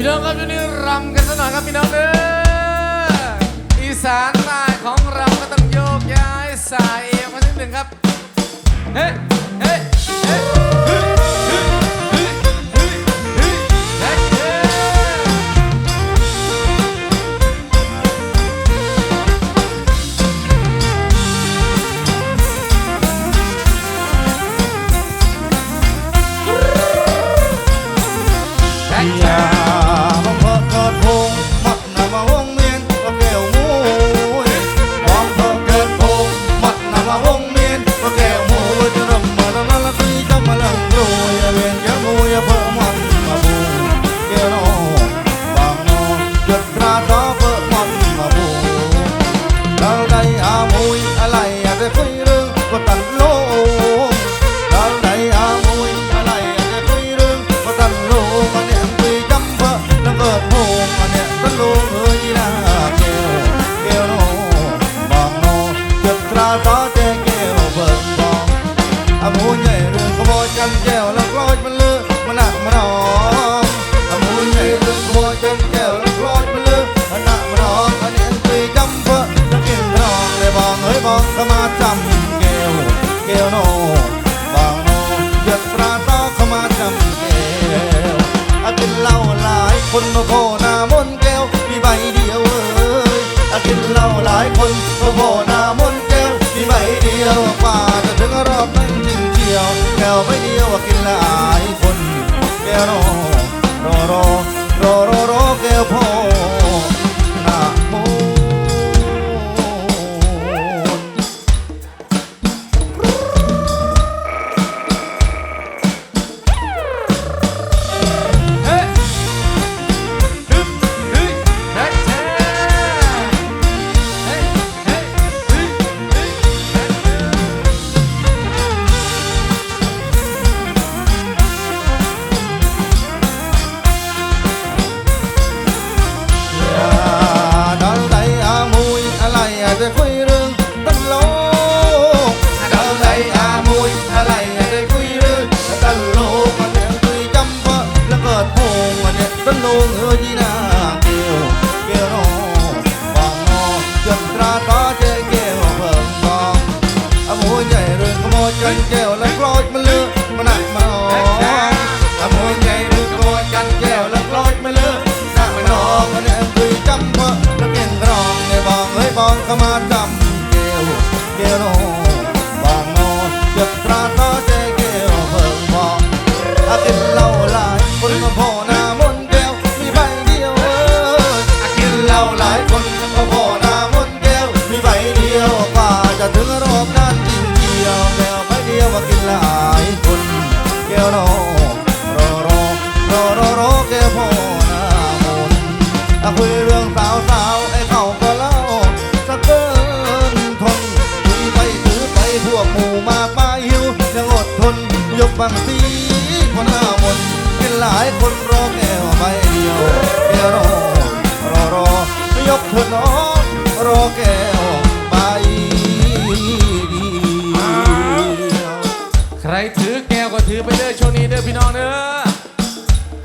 พี่น้องครับช่วงนี้รำกันสน่อยครับพี่น้องเด้ออีสานใต้ของเราก็ต้องโยกย้ายสายเอวมาสักหนึ่งครับ เฮ้ เฮ้ เฮ้ 我等落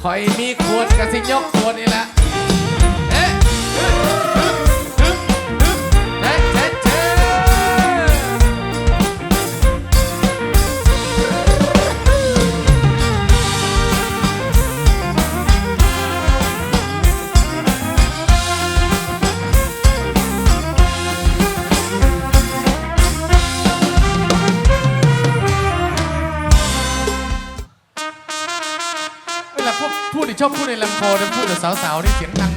คอยมีขวดกระสิยกขวดนี่แหละ ลำโพงพูดกับสาวๆนี่เสียงดัง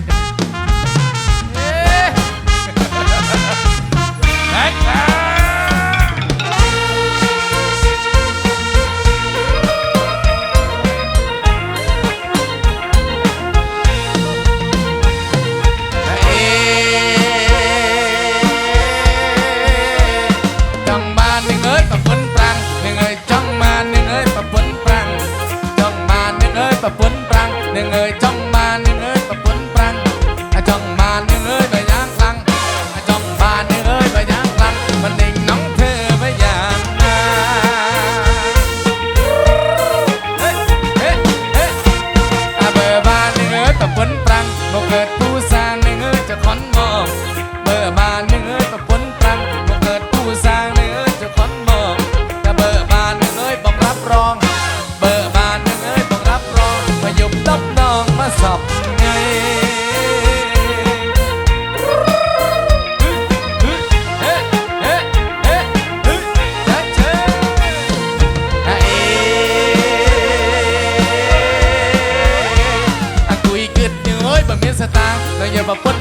never put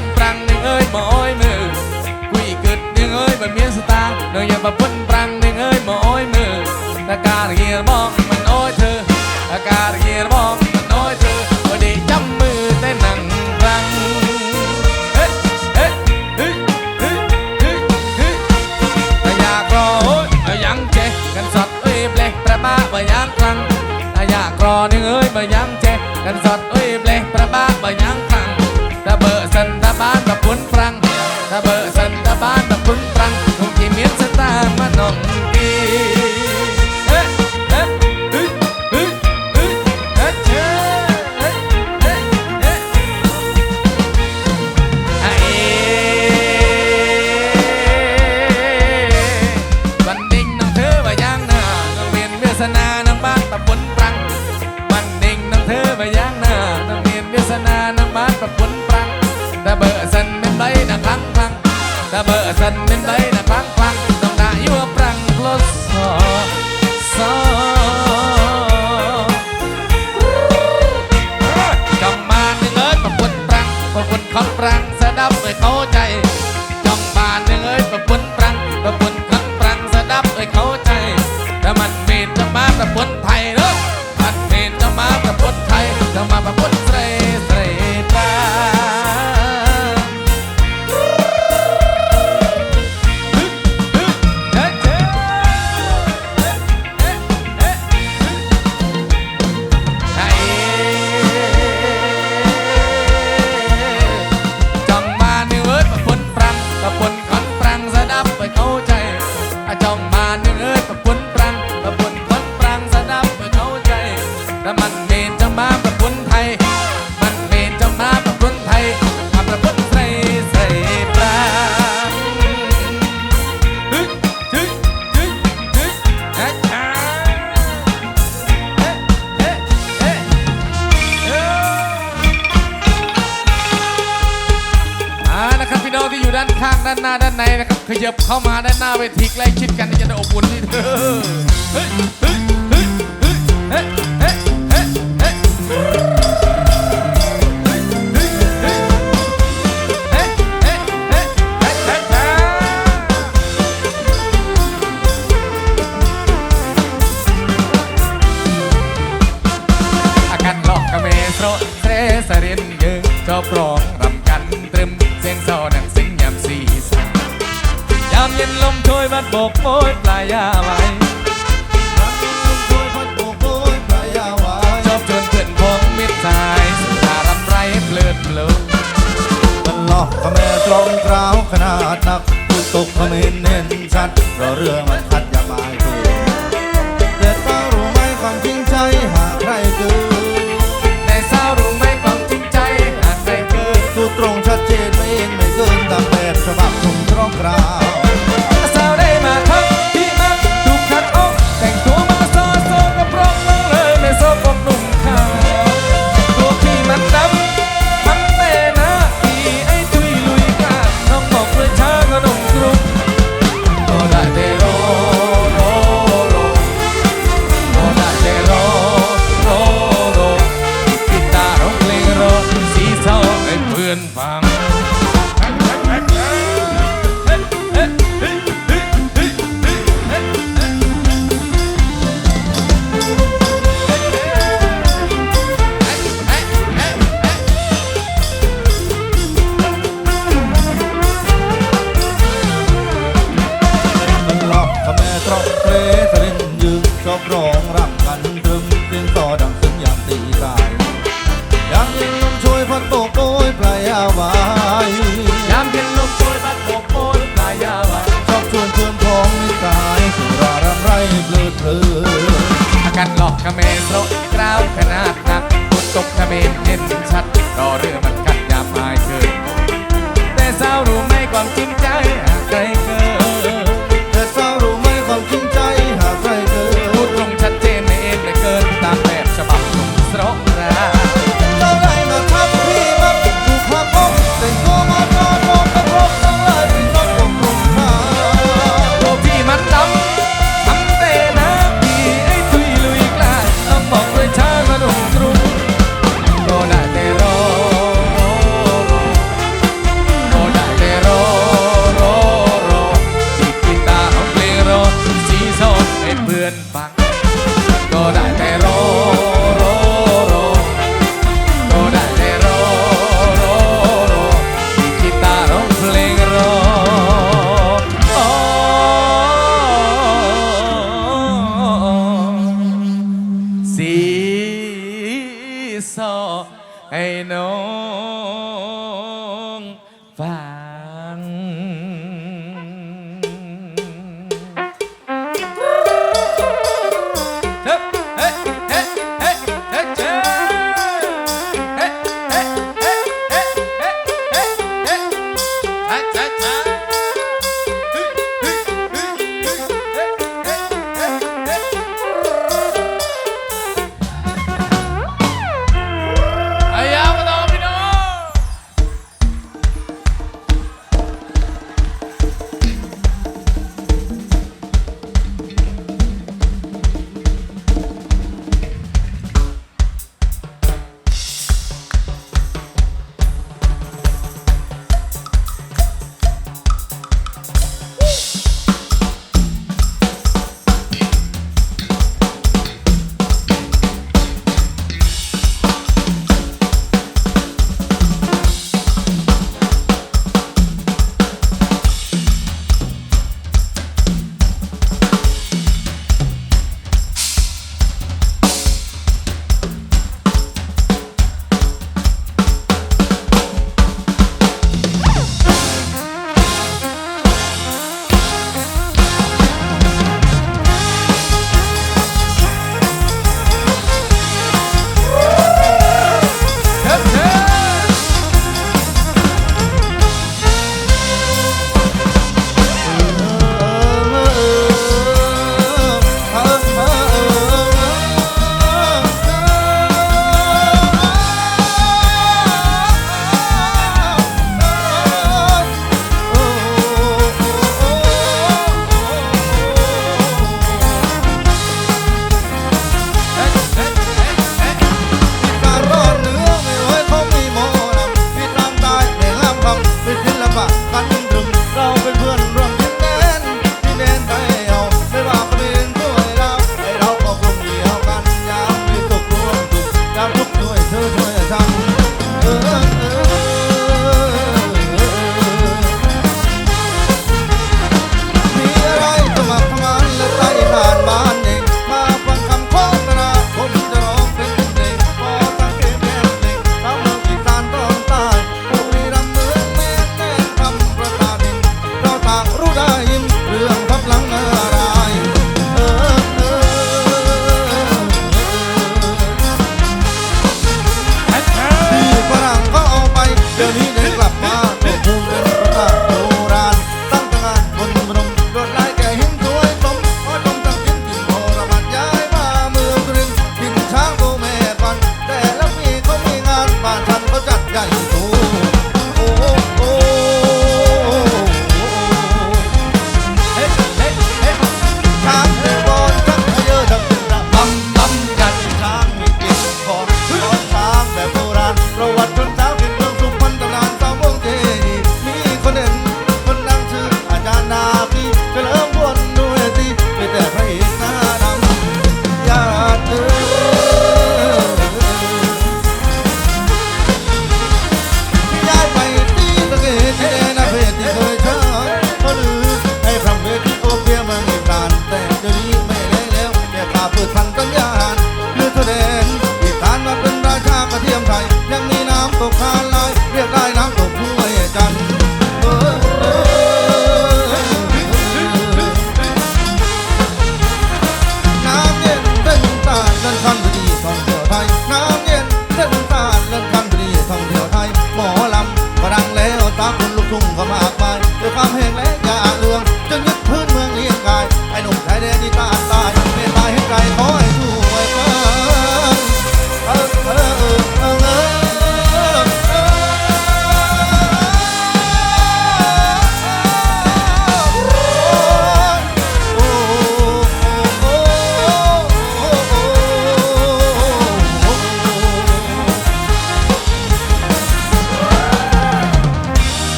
ขเมรโรกราวขนาดหนักฝนตกขเมรเห็นชัดรอเรือ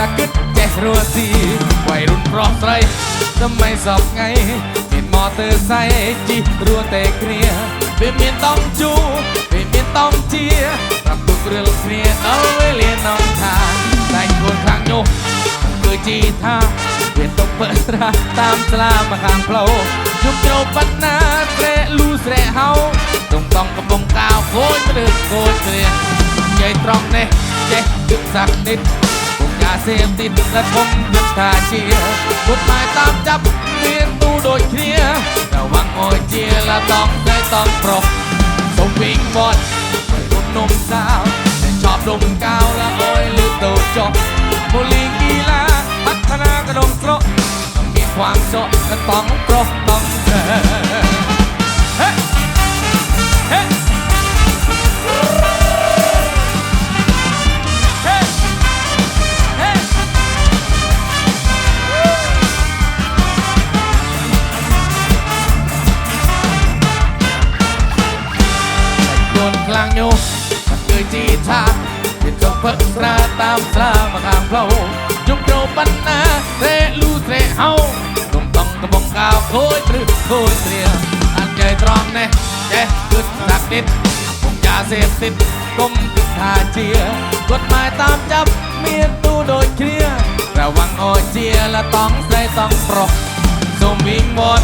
លាគិតចេះរស់ស៊ីវ័យរុនប្រុសស្រីសម័យសពថ្ងៃមានម៉ូទ័រសៃជីរួតែគ្នាវាមានតំជូវាមានតំជាប្រាប់ទុករឿងគ្នាដល់វេលានំថាតែខ្លួនខាងនោះគឺជាថាវាຕົកបើត្រាតាមស្លាមកខាងផ្លូវជុំជ្រោបាត់ណាត្រែលូស្រែហៅតុងតង់កំពុងកាវគោចឬគោចព្រះនិយាយត្រង់នេះចេះទឹកសាក់នេះ ต้องเปิดราตามสลามาข้างเพลายุบโยปันนาเสรลูเสรเฮาตรงต้องกระบงกาวโคนมาเดือดโคนเกลียใหญ่ตรองเน่เจ๊ดึกสักนิดคงยาเสพติดและคงดึกทาเชียกฎหมายตามจับเรียนตู้โดยเคลียร์ระวังโอยเจียและต้องไ จงต้องกบก้าวโคยตรึกโคยเตรียอันใจตรองแน่แจ๊กึดตักนิดผมยาเสพติดก้มติดทาเจียกฎหมายตามจับเมียนตู้โดยเคลียร์ระวังโอเจียและต้องใส่ต้องปรกสมวิงวอน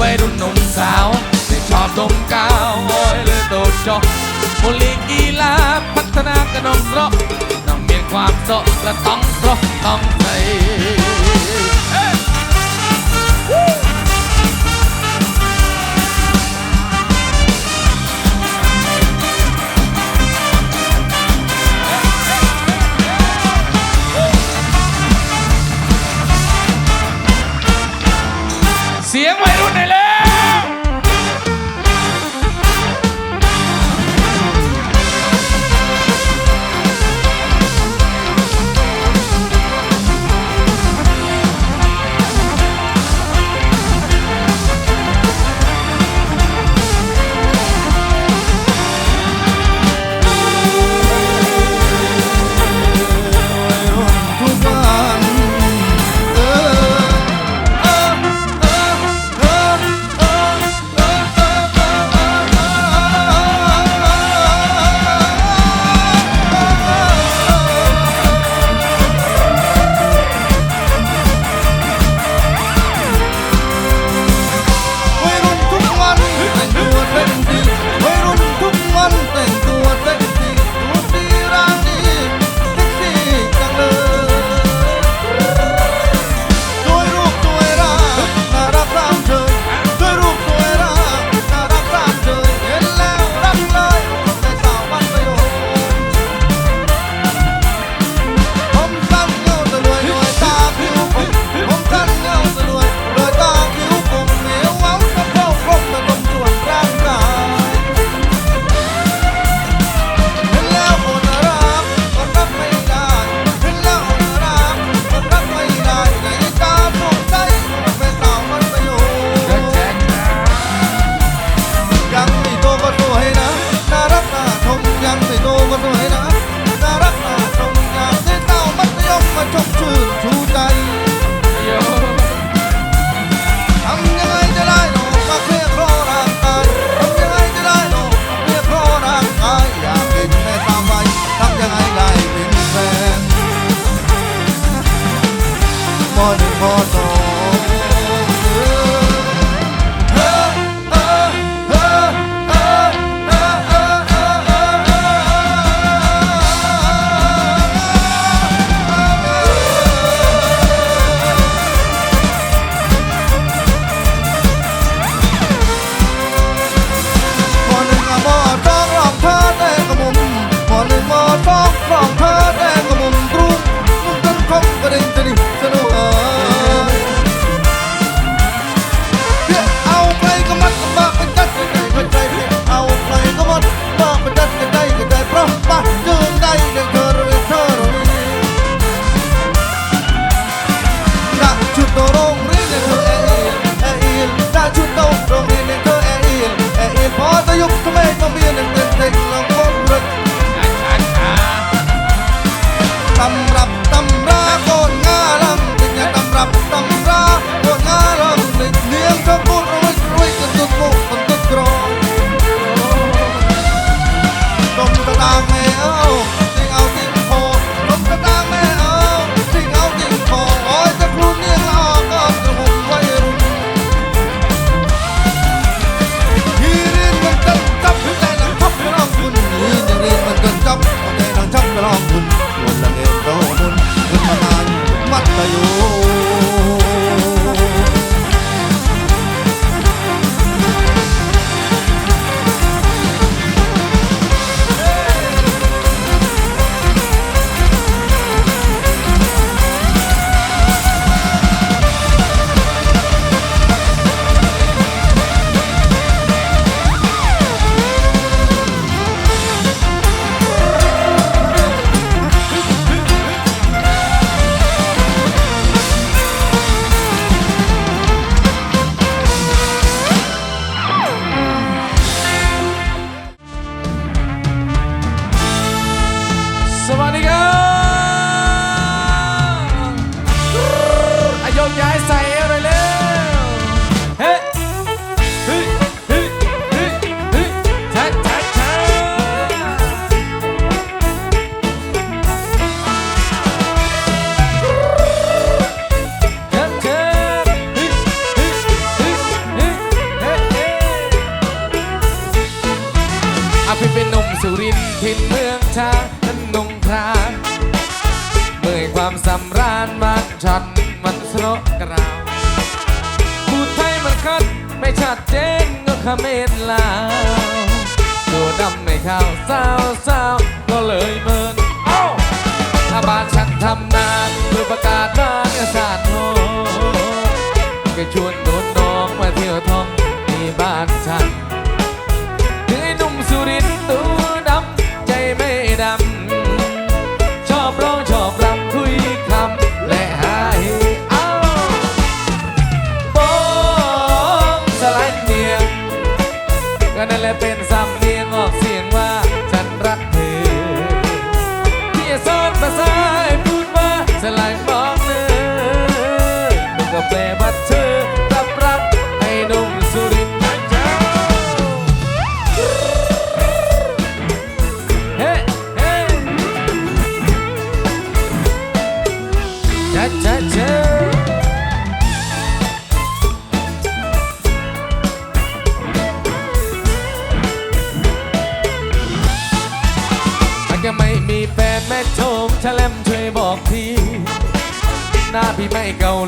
วัยรุ่นหนุ่มสาวได้ชอบดมกาวโอ้ยเลยโดดจอกบุลีกีฬาพัฒนากระนองราะต้องมี ความโสดและต้องเพราะต้องใส่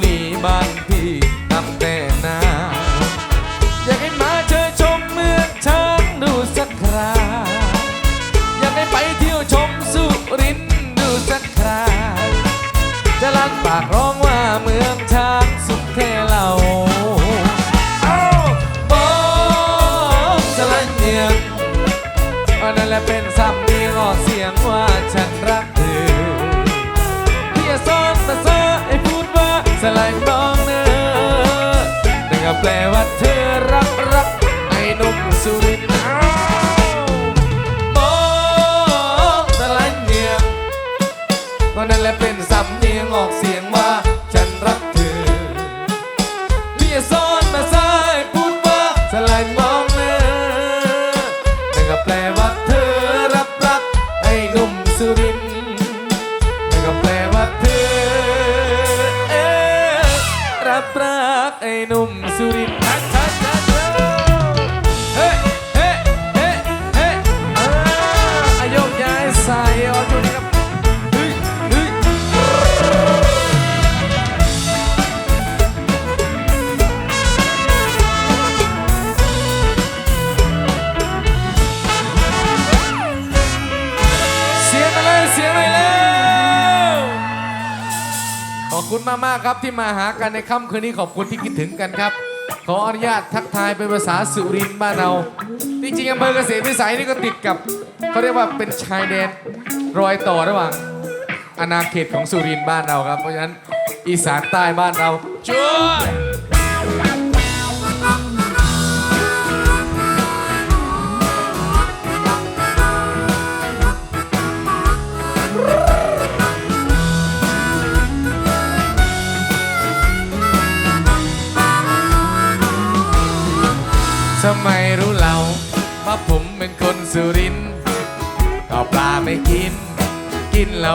ลีบ้านพี่ทำแต่นาอยากให้มาเจอชมเมืองช้างดูสักคราอยากให้ไปเที่ยวชมสุรินทร์ดูสักคราจะลั่นปากร้อง แปลว่าเธอรักรักไอ้หนุ่มสุรินทร์อ้าวมองสลายเนียงก็นั่นแหละเป็นสำเนียงออกเสียงว่าฉันรักเธอที่จะสอนภาษาให้พูดว่าสลายมองเนื้อนั่นก็แปลว่าเธอรับรักไอ้หนุ่มสุรินทร์นั่นก็แปลว่าเธอเอ๊ะรับรักไอ้หนุ่ม สุากครับที่มาหากันในค่ำคืนนี้ขอบคุณที่คิดถึงกันครับ ขออนุญาตทักทายเป็นภาษาสุรินทร์บ้านเราจริงๆอำเภอเกษตรวิสัยนี่ก็ติดกับเขาเรียกว่าเป็นชายแดนรอยต่อระหว่างอาณาเขตของสุรินทร์บ้านเราครับ เพราะฉะนั้นอีสานใต้บ้านเราช่วย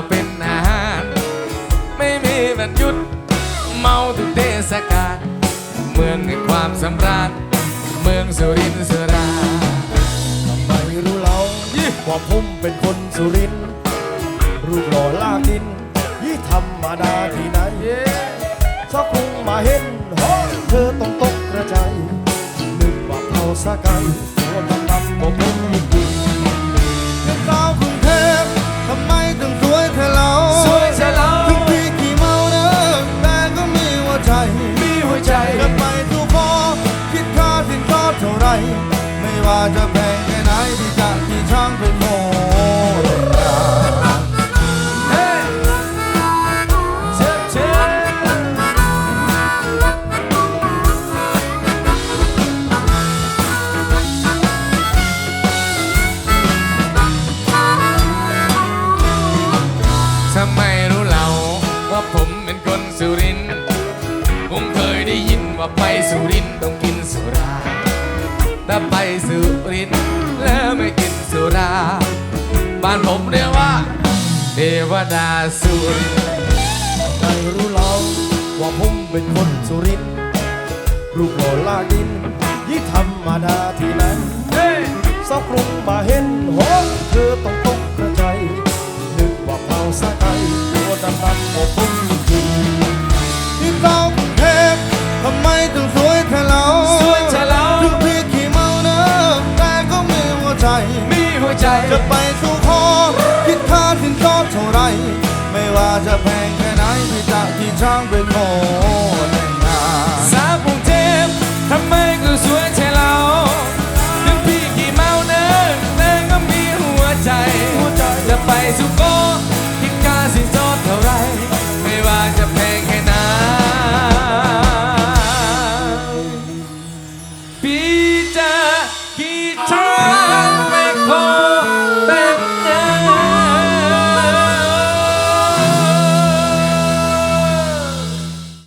เป็นอาหาร ไม่มีวันหยุด เมาทุกเทศกาลเมืองแห่งความสำราญเมืองสุรินทร์สุราทำไมรู้เราว่าผมเป็นคนสุรินทร์รูปหล่อลากดินยี่ธรรมดาที่ไหนสักคงมาเห็นโอ้เธอต้องตกกระจายนึกว่าเผาสะไกันตัวดำดำบอกผม บ้านผมเรียกว่า เทวดาสุรินทร์ไม่รู้เราว่าผมเป็นคนสุรินทร์รูปหล่อลากดินยี่ธรรมดาที่นั้นเฮ้ยสักกรุงมาเห็